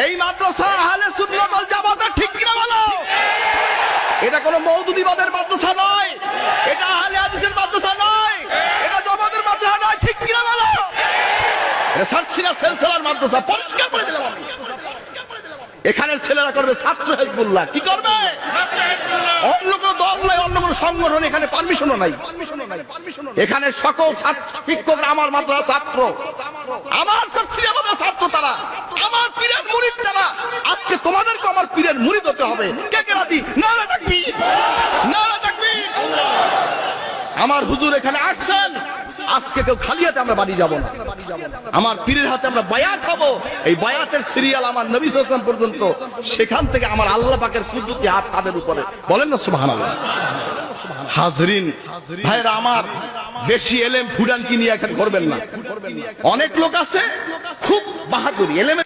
এই মাদ্রাসা আহলে সুন্নাত ওয়াল জামাতের ঠিক কিনা বলো? এটা কোনো মৌদুদিবাদের মাদ্রাসা নয়। এটা আহলে হাদিসের মাদ্রাসা নয়। এটা জমাতের মাদ্রাসা নয়, ঠিক কিনা বলো? এটা সাতসিনা সেলসেলার মাদ্রাসা। পরিষ্কার করে দিলাম আমি। এখানের ছেলেরা করবে ছাত্র হেজবুল্লাহ। কি করবে? অন্য কোনো দল নাই, অন্য কোনো সংগঠন, এখানে পারমিশনও নাই। এখানে সকল শিক্ষকরা আমার মাদ্রাসা ছাত্র। আমার ছাত্র তারা আমার পীরের মুরিদ তারা আজকে তোমাদেরকে আমার হতে হবে। কে কে রাজি না থাকবি না থাকবি আমার হুজুর এখানে আসছেন। আজকে কেউ খালি হাতে আমরা বাড়ি যাব না। আমার পীরের হাতে আমরা বায়াত হব এই বায়াতের সিরিয়াল আমার নবী সাল্লাম পর্যন্ত সেখান থেকে আমার আল্লাহ পাকের কুদরতি হাত তাদের উপরে। বলেন না সুবহানাল্লাহ। হাজরিন, ভাইরা আমার, বেশি এলেম ফুডান কি নিয়ে এখানে করবেন না। অনেক লোক আছে, খুব বাহাদুরি। এলেমে